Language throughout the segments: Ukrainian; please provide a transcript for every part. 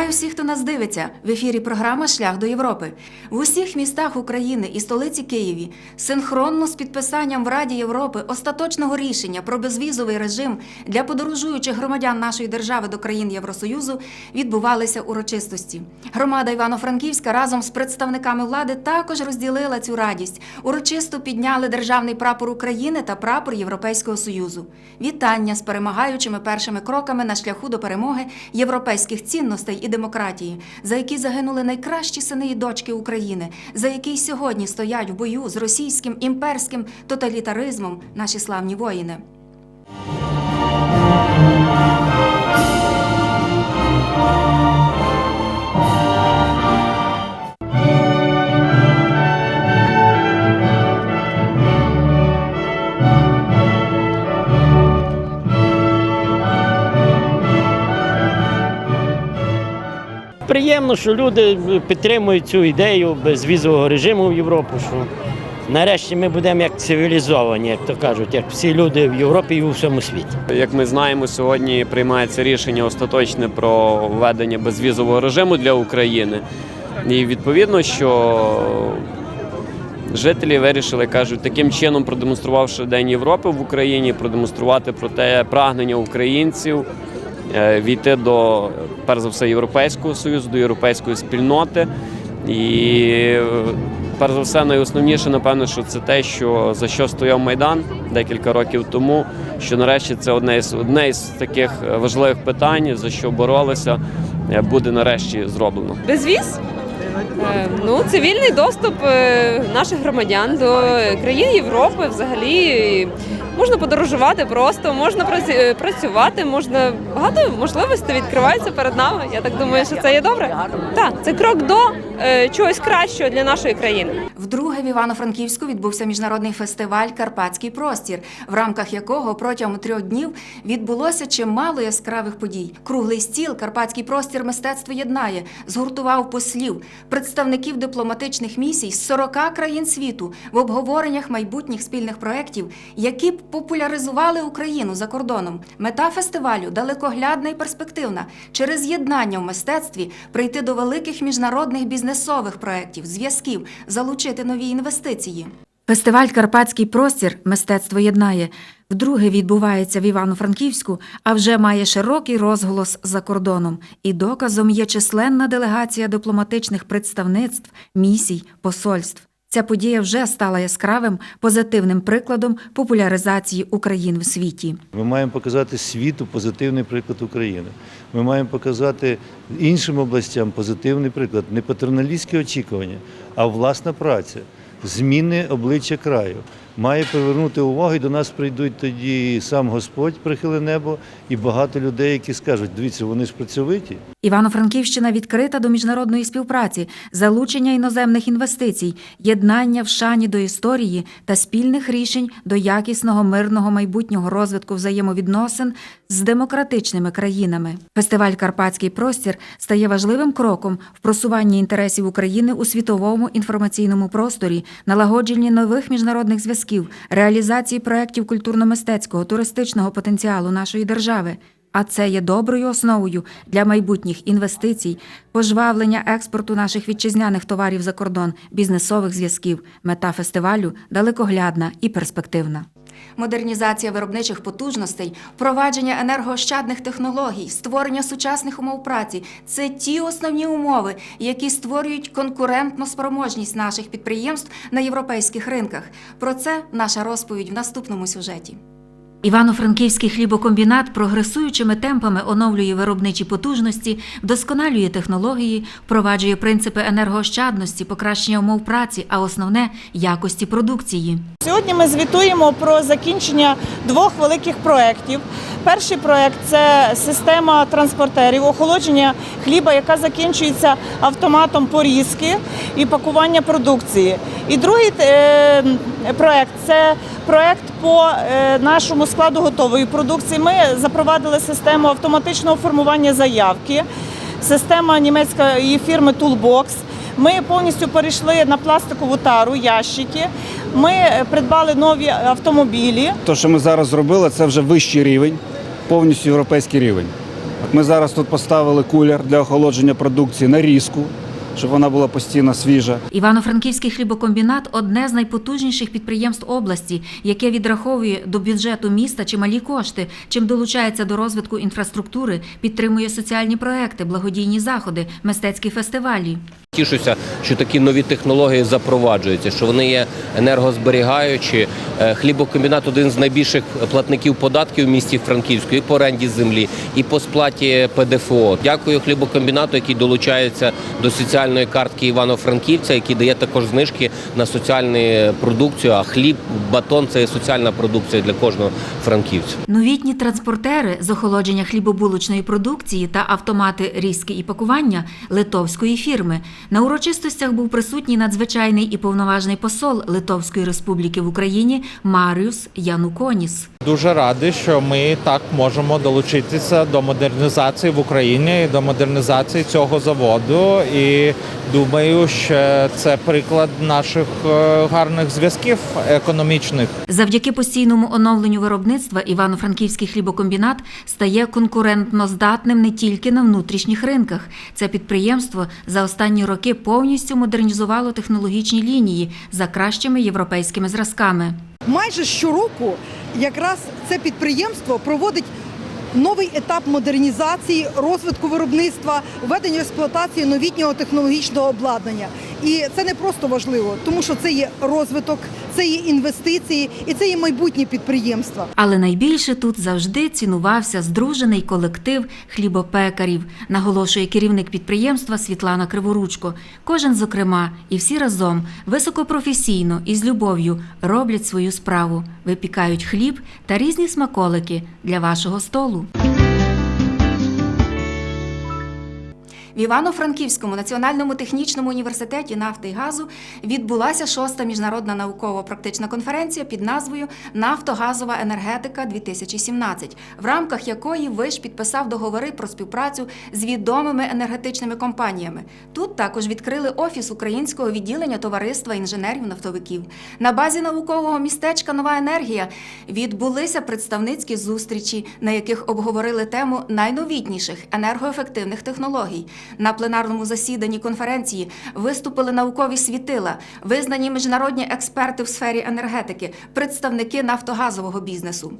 Вітаю всіх, хто нас дивиться. В ефірі програма Шлях до Європи. В усіх містах України і столиці Києві синхронно з підписанням в Раді Європи остаточного рішення про безвізовий режим для подорожуючих громадян нашої держави до країн Євросоюзу відбувалися урочистості. Громада Івано-Франківська разом з представниками влади також розділила цю радість. Урочисто підняли державний прапор України та прапор Європейського Союзу. Вітання з перемагаючими першими кроками на шляху до перемоги європейських цінностей і демократії, за які загинули найкращі сини і дочки України, за які сьогодні стоять в бою з російським імперським тоталітаризмом наші славні воїни. Приємно, що люди підтримують цю ідею безвізового режиму в Європу. Що нарешті ми будемо як цивілізовані, як то кажуть, як всі люди в Європі і у всьому світі. Як ми знаємо, сьогодні приймається рішення остаточне про введення безвізового режиму для України. І відповідно, що жителі вирішили, кажуть, таким чином продемонструвавши День Європи в Україні, продемонструвати про те прагнення українців війти до, перш за все, Європейського Союзу, до європейської спільноти. І е, перш за все, найосновніше, напевно, що це те, що за що стояв Майдан декілька років тому. Що нарешті це одне із одне із таких е, важливих питань, за що боролися, е, буде нарешті зроблено. Безвіз? Е, Ну, цивільний доступ е, наших громадян до країн Європи взагалі. Можна подорожувати просто, можна е, працювати, можна багато можливостей відкривається перед нами. Я так думаю, що це є добре. Так, це крок до чогось кращого для нашої країни. Вдруге в Івано-Франківську відбувся міжнародний фестиваль Карпатський простір, в рамках якого протягом трьох днів відбулося чимало яскравих подій. Круглий стіл Карпатський простір мистецтво єднає згуртував послів, представників дипломатичних місій з 40 країн світу в обговореннях майбутніх спільних проєктів, які б популяризували Україну за кордоном. Мета фестивалю далекоглядна і перспективна через єднання в мистецтві прийти до великих міжнародних бізнесових проєктів, зв'язків, залучити нові інвестиції. Фестиваль Карпатський простір мистецтво єднає вдруге відбувається в Івано-Франківську, а вже має широкий розголос за кордоном. І доказом є численна делегація дипломатичних представництв, місій, посольств. Ця подія вже стала яскравим позитивним прикладом популяризації України в світі. Ми маємо показати світу позитивний приклад України. Ми маємо показати іншим областям позитивний приклад, не патерналістські очікування, а власна праця, зміни обличчя краю. Має привернути увагу, і до нас прийдуть тоді сам Господь, прихиле небо, і багато людей, які скажуть, дивіться, вони ж працьовиті. Івано-Франківщина відкрита до міжнародної співпраці, залучення іноземних інвестицій, єднання в шані до історії та спільних рішень до якісного мирного майбутнього розвитку взаємовідносин з демократичними країнами. Фестиваль Карпатський простір стає важливим кроком в просуванні інтересів України у світовому інформаційному просторі, налагодженні нових міжнародних зв'язків, реалізації проєктів культурно-мистецького туристичного потенціалу нашої держави. А це є доброю основою для майбутніх інвестицій, пожвавлення експорту наших вітчизняних товарів за кордон, бізнесових зв'язків. Мета фестивалю далекоглядна і перспективна. Модернізація виробничих потужностей, впровадження енергоощадних технологій, створення сучасних умов праці це ті основні умови, які створюють конкурентну спроможність наших підприємств на європейських ринках. Про це наша розповідь в наступному сюжеті. Івано-Франківський хлібокомбінат прогресуючими темпами оновлює виробничі потужності, вдосконалює технології, впроваджує принципи енергоощадності, покращення умов праці, а основне якості продукції. Сьогодні ми звітуємо про закінчення двох великих проєктів. Перший проєкт це система транспортерів, охолодження хліба, яка закінчується автоматом порізки і пакування продукції. І другий е, проєкт це проєкт по е, нашому складу готової продукції. Ми запровадили систему автоматичного формування заявки, система німецької фірми Toolbox. Ми повністю перейшли на пластикову тару, ящики. Ми придбали нові автомобілі. Те, що ми зараз зробили, це вже вищий рівень, повністю європейський рівень. Ми зараз тут поставили кулер для охолодження продукції на різку, щоб вона була постійно свіжа. Івано-Франківський хлібокомбінат одне з найпотужніших підприємств області, яке відраховує до бюджету міста чималі кошти, чим долучається до розвитку інфраструктури, підтримує соціальні проекти, благодійні заходи, мистецькі фестивалі. Тішуся, що такі нові технології запроваджуються, що вони є енергозберігаючі. Е, Хлібокомбінат один з найбільших платників податків в місті Франківську і по оренді землі, і по сплаті ПДФО. Дякую хлібокомбінату, який долучається до соціальної картки Івано-Франківця, який дає також знижки на соціальну продукцію. А хліб, батон це соціальна продукція для кожного франківця. Новітні транспортери з охолодження хлібобулочної продукції та автомати різки і пакування литовської фірми. На урочистостях був присутній надзвичайний і повноважний посол Литовської Республіки в Україні Маріус Януконіс. Дуже радий, що ми так можемо долучитися до модернізації в Україні і до модернізації цього заводу. І думаю, що це приклад наших е, гарних зв'язків економічних. Завдяки постійному оновленню виробництва Івано-Франківський хлібокомбінат стає конкурентно здатним не тільки на внутрішніх ринках. Це підприємство за останні роки повністю модернізувало технологічні лінії за кращими європейськими зразками. Майже щороку якраз це підприємство проводить новий етап модернізації, розвитку виробництва, введення в експлуатацію новітнього технологічного обладнання. І це не просто важливо, тому що це є розвиток, це є інвестиції і це є майбутнє підприємства. Але найбільше тут завжди цінувався здружений колектив хлібопекарів, наголошує керівник підприємства Світлана Криворучко. Кожен, зокрема, і всі разом високопрофесійно і з любов'ю роблять свою справу, випікають хліб та різні смаколики для вашого столу. В Івано-Франківському національному технічному університеті нафти і газу відбулася шоста міжнародна науково-практична конференція під назвою Нафтогазова енергетика 2017, в рамках якої ВИШ підписав договори про співпрацю з відомими енергетичними компаніями. Тут також відкрили офіс українського відділення товариства інженерів-нафтовиків. На базі наукового містечка Нова енергія відбулися представницькі зустрічі, на яких обговорили тему найновітніших енергоефективних технологій. На пленарному засіданні конференції виступили наукові світила, визнані міжнародні експерти в сфері енергетики, представники нафтогазового бізнесу.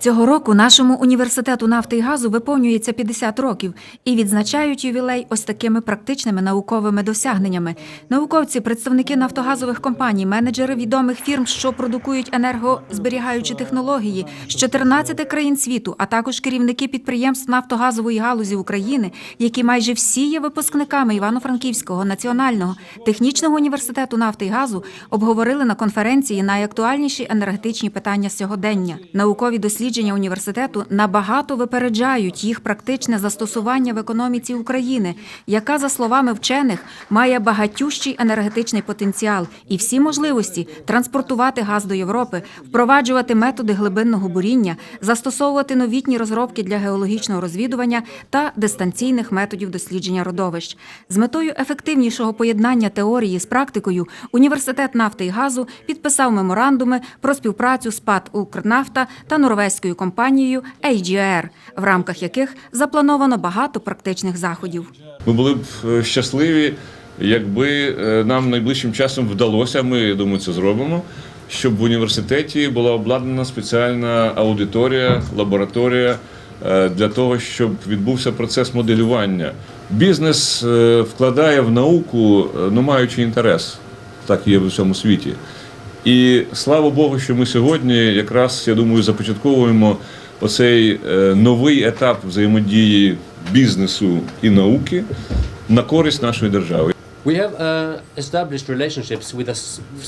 Цього року нашому університету нафти і газу виповнюється 50 років і відзначають ювілей ось такими практичними науковими досягненнями. Науковці, представники нафтогазових компаній, менеджери відомих фірм, що продукують енергозберігаючі технології з 14 країн світу, а також керівники підприємств нафтогазової галузі України, які майже всі є випускниками Івано-Франківського національного технічного університету нафти і газу, обговорили на конференції найактуальніші енергетичні питання сьогодення. Наукові дослідження університету набагато випереджають їх практичне застосування в економіці України, яка, за словами вчених, має багатющий енергетичний потенціал і всі можливості транспортувати газ до Європи, впроваджувати методи глибинного буріння, застосовувати новітні розробки для геологічного розвідування та дистанційних методів дослідження родовищ. З метою ефективнішого поєднання теорії з практикою університет нафти і газу підписав меморандуми про співпрацю з ПАТ «Укрнафта» та норвезькою компанією AGR, в рамках яких заплановано багато практичних заходів. Ми були б е, щасливі, якби е, нам найближчим часом вдалося, ми я думаю, це зробимо, щоб в університеті була обладнана спеціальна аудиторія, лабораторія е, для того, щоб відбувся процес моделювання. Бізнес вкладає в науку, ну маючи інтерес, так є в усьому світі. І слава Богу, що ми сьогодні якраз я думаю започатковуємо оцей е, новий етап взаємодії бізнесу і науки на користь нашої держави. We have uh, established relationships with a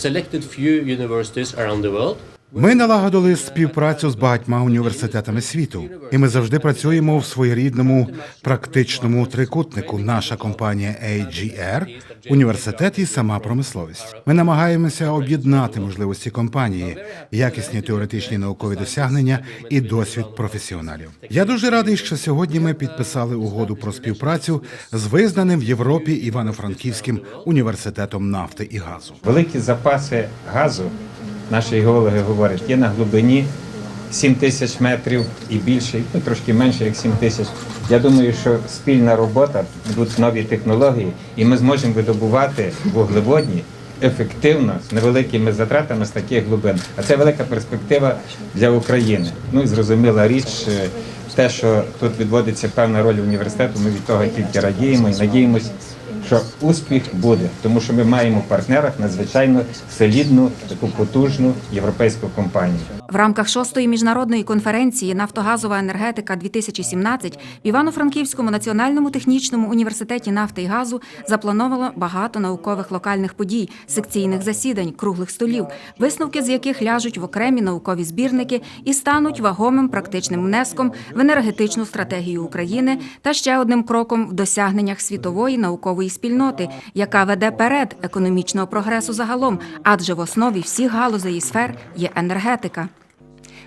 selected few universities around the world. Ми налагодили співпрацю з багатьма університетами світу, і ми завжди працюємо в своєрідному практичному трикутнику. Наша компанія AGR, університет і сама промисловість. Ми намагаємося об'єднати можливості компанії, якісні теоретичні наукові досягнення і досвід професіоналів. Я дуже радий, що сьогодні ми підписали угоду про співпрацю з визнаним в Європі Івано-Франківським університетом нафти і газу. Великі запаси газу, наші геологи говорять, є на глибині 7 тисяч метрів і більше, ну трошки менше, як 7 тисяч. Я думаю, що спільна робота, будуть нові технології, і ми зможемо видобувати вуглеводні ефективно з невеликими затратами з таких глибин. А це велика перспектива для України. Ну і зрозуміла річ, е, те, що тут відводиться певна роль університету, ми від того тільки радіємо і надіємось, що успіх буде, тому що ми маємо в партнерах надзвичайно солідну, таку потужну європейську компанію. В рамках шостої міжнародної конференції Нафтогазова енергетика 2017 в Івано-Франківському національному технічному університеті нафти і газу заплановано багато наукових локальних подій, секційних засідань, круглих столів, висновки з яких ляжуть в окремі наукові збірники і стануть вагомим практичним внеском в енергетичну стратегію України та ще одним кроком в досягненнях світової наукової спільноти, яка веде перед економічного прогресу загалом, адже в основі всіх галузей і сфер є енергетика.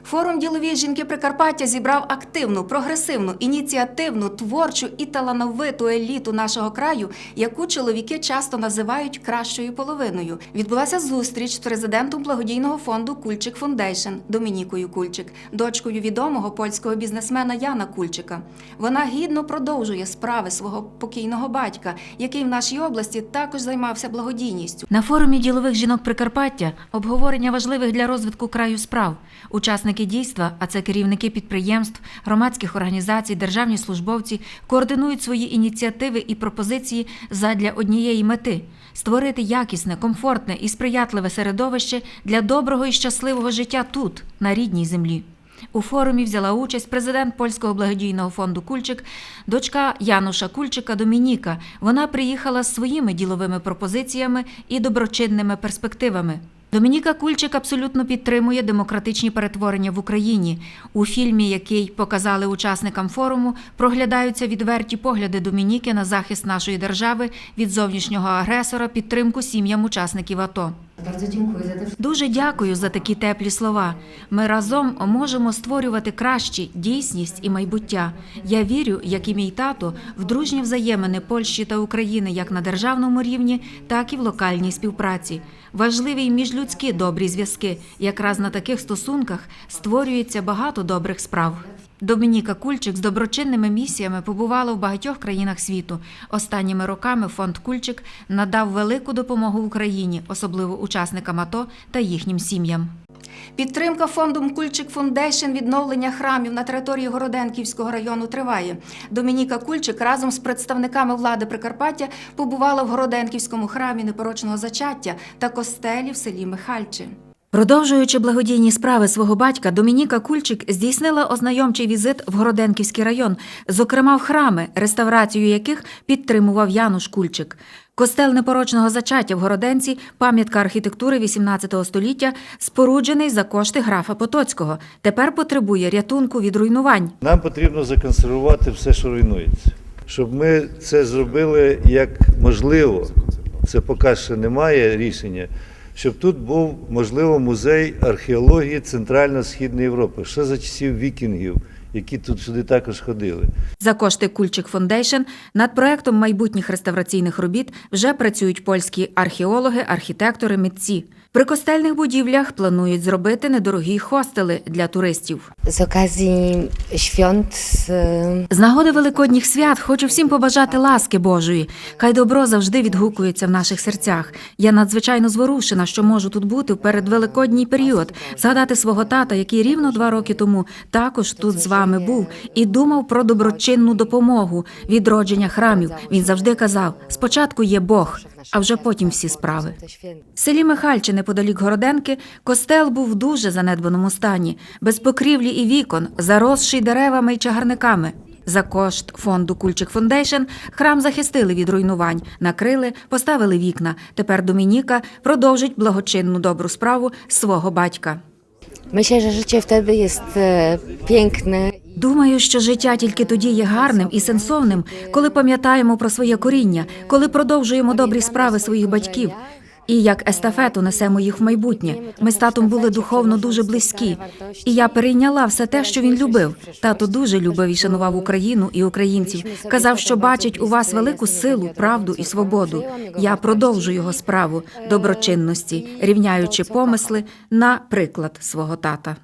Форум ділові жінки Прикарпаття зібрав активну, прогресивну, ініціативну, творчу і талановиту еліту нашого краю, яку чоловіки часто називають кращою половиною. Відбулася зустріч з президентом благодійного фонду Кульчик Фундейшн Домінікою Кульчик, дочкою відомого польського бізнесмена Яна Кульчика. Вона гідно продовжує справи свого покійного батька, який в нашій області також займався благодійністю. На форумі ділових жінок Прикарпаття обговорення важливих для розвитку краю справ. Учасники дійства, а це керівники підприємств, громадських організацій, державні службовці, координують свої ініціативи і пропозиції задля однієї мети створити якісне, комфортне і сприятливе середовище для доброго і щасливого життя тут, на рідній землі. У форумі взяла участь президент польського благодійного фонду Кульчик, дочка Януша Кульчика Домініка. Вона приїхала з своїми діловими пропозиціями і доброчинними перспективами. Домініка Кульчик абсолютно підтримує демократичні перетворення в Україні. У фільмі, який показали учасникам форуму, проглядаються відверті погляди Домініки на захист нашої держави від зовнішнього агресора, підтримку сім'ям учасників АТО. Дуже дякую за такі теплі слова. Ми разом можемо створювати кращі дійсність і майбуття. Я вірю, як і мій тато, в дружні взаємини Польщі та України як на державному рівні, так і в локальній співпраці. Важливі й міжлюдські добрі зв'язки. Якраз на таких стосунках створюється багато добрих справ. Домініка Кульчик з доброчинними місіями побувала в багатьох країнах світу. Останніми роками фонд Кульчик надав велику допомогу Україні, особливо учасникам АТО та їхнім сім'ям. Підтримка фондом Кульчик Фундейшн відновлення храмів на території Городенківського району триває. Домініка Кульчик разом з представниками влади Прикарпаття побувала в Городенківському храмі непорочного зачаття та костелі в селі Михальче. Продовжуючи благодійні справи свого батька, Домініка Кульчик здійснила ознайомчий візит в Городенківський район, зокрема в храми, реставрацію яких підтримував Януш Кульчик. Костел непорочного зачаття в Городенці, пам'ятка архітектури XVIII століття, споруджений за кошти графа Потоцького. Тепер потребує рятунку від руйнувань. Нам потрібно законсервувати все, що руйнується. Щоб ми це зробили як можливо, це поки що немає рішення, щоб тут був, можливо, музей археології Центрально-Східної Європи, ще за часів вікінгів, які тут сюди також ходили. За кошти Кульчик Фондейшн над проектом майбутніх реставраційних робіт вже працюють польські археологи, архітектори, митці. При костельних будівлях планують зробити недорогі хостели для туристів. Z okazji świąt e, З нагоди великодніх свят хочу всім побажати ласки Божої. Хай добро завжди відгукується в наших серцях. Я надзвичайно зворушена, що можу тут бути в передвеликодній період, згадати свого тата, який рівно два роки тому також тут з вами був і думав про доброчинну допомогу, відродження храмів. Він завжди казав: спочатку є Бог, а вже потім всі справи. В селі Михальче, неподалік Городенки, костел був в дуже занедбаному стані, без покрівлі і вікон, заросший деревами й чагарниками. За кошт фонду Кульчик Фондейшн храм захистили від руйнувань, накрили, поставили вікна. Тепер Домініка продовжить благочинну добру справу свого батька. Myślę, że życie wtedy jest e, piękne. Думаю, що життя тільки тоді є гарним і сенсовним, коли пам'ятаємо про своє коріння, коли продовжуємо добрі справи своїх батьків. І як естафету несемо їх в майбутнє. Ми з татом були духовно дуже близькі, і я перейняла все те, що він любив. Тато дуже любив і шанував Україну і українців. Казав, що бачить у вас велику силу, правду і свободу. Я продовжу його справу доброчинності, рівняючи помисли на приклад свого тата.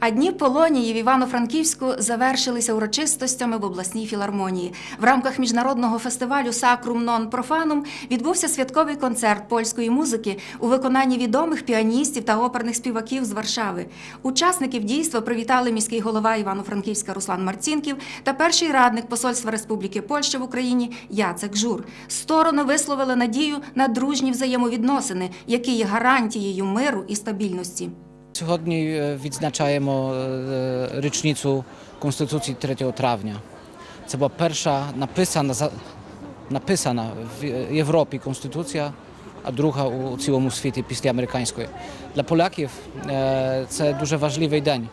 А дні Полонії в Івано-Франківську завершилися урочистостями в обласній філармонії. В рамках міжнародного фестивалю Сакрум Нон Профанум відбувся святковий концерт польської музики у виконанні відомих піаністів та оперних співаків з Варшави. Учасників дійства привітали міський голова Івано-Франківська Руслан Марцінків та перший радник Посольства Республіки Польща в Україні Яцек Жур. Сторони висловили надію на дружні взаємовідносини, які є гарантією миру і стабільності. Сьогодні е, відзначаємо е, річницю Конституції 3 травня. Це була перша написана, за- написана в Європі Конституція, а друга у цілому світі після американської. Для поляків е, це дуже важливий день.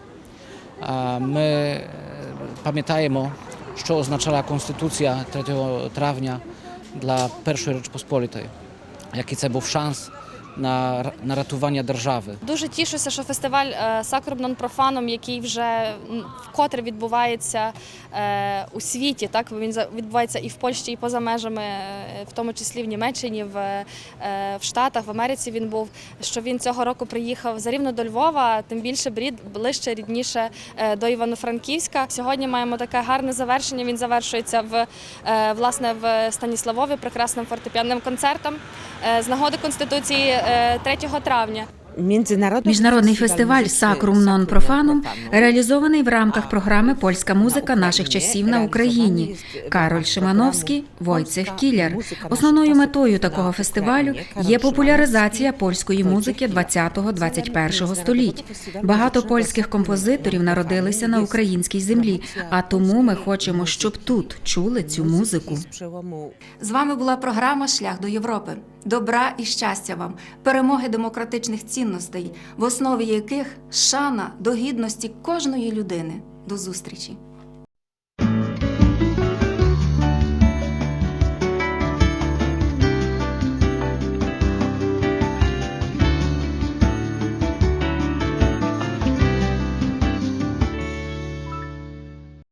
А Ми е, пам'ятаємо, що означала Конституція 3 травня для Першої Речпосполітої, який це був шанс на, на рятування держави. Дуже тішуся, що фестиваль Сакрум Нон Профаном, який вже вкотре відбувається е, у світі, так він відбувається і в Польщі, і поза межами, е, в тому числі в Німеччині, в, е, в Штатах, в Америці він був. Що він цього року приїхав зарівно до Львова, тим більше брід ближче, рідніше е, до Івано-Франківська. Сьогодні маємо таке гарне завершення. Він завершується в е, власне в Станіславові прекрасним фортепіанним концертом е, з нагоди Конституції е, 3 травня. Міжнародний фестиваль Сакрум Нон Профанум реалізований в рамках програми Польська музика наших часів на Україні. Кароль Шимановський, Войцех Кіляр. Основною метою такого фестивалю є популяризація польської музики 20-21 століть. Багато польських композиторів народилися на українській землі, а тому ми хочемо, щоб тут чули цю музику. З вами була програма Шлях до Європи. Добра і щастя вам, перемоги демократичних цінностей, в основі яких шана до гідності кожної людини. До зустрічі!